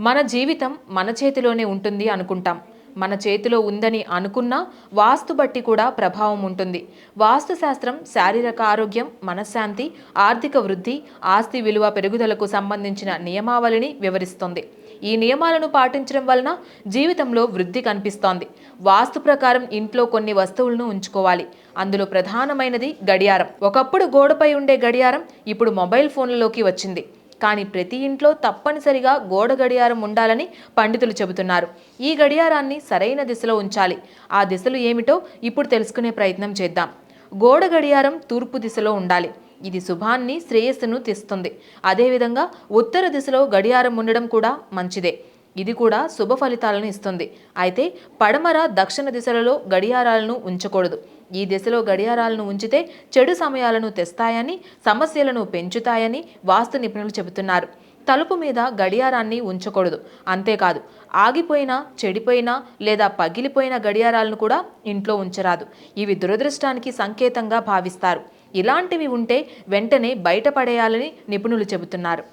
మన జీవితం మన చేతిలోనే ఉంటుంది అనుకుంటాం. మన చేతిలో ఉందని అనుకున్నా వాస్తు బట్టి కూడా ప్రభావం ఉంటుంది. వాస్తు శాస్త్రం శారీరక ఆరోగ్యం మనశ్శాంతి ఆర్థిక వృద్ధి ఆస్తి విలువ పెరుగుదలకు సంబంధించిన నియమావళిని వివరిస్తుంది. ఈ నియమాలను పాటించడం వలన జీవితంలో వృద్ధి కనిపిస్తోంది. వాస్తు ప్రకారం ఇంట్లో కొన్ని వస్తువులను ఉంచుకోవాలి. అందులో ప్రధానమైనది గడియారం. ఒకప్పుడు గోడపై ఉండే గడియారం ఇప్పుడు మొబైల్ ఫోన్లలోకి వచ్చింది. కానీ ప్రతి ఇంట్లో తప్పనిసరిగా గోడ గడియారం ఉండాలని పండితులు చెబుతున్నారు. ఈ గడియారాన్ని సరైన దిశలో ఉంచాలి. ఆ దిశలు ఏమిటో ఇప్పుడు తెలుసుకునే ప్రయత్నం చేద్దాం. గోడ గడియారం తూర్పు దిశలో ఉండాలి. ఇది శుభాన్ని శ్రేయస్సును తెస్తుంది. అదేవిధంగా ఉత్తర దిశలో గడియారం ఉండడం కూడా మంచిదే. ఇది కూడా శుభ ఫలితాలను ఇస్తుంది. అయితే పడమర దక్షిణ దిశలలో గడియారాలను ఉంచకూడదు. ఈ దిశలో గడియారాలను ఉంచితే చెడు సమయాలను తెస్తాయని సమస్యలను పెంచుతాయని వాస్తు నిపుణులు చెబుతున్నారు. తలుపు మీద గడియారాన్ని ఉంచకూడదు. అంతేకాదు ఆగిపోయిన చెడిపోయిన లేదా పగిలిపోయిన గడియారాలను కూడా ఇంట్లో ఉంచరాదు. ఇవి దురదృష్టానికి సంకేతంగా భావిస్తారు. ఇలాంటివి ఉంటే వెంటనే బయటపడేయాలని నిపుణులు చెబుతున్నారు.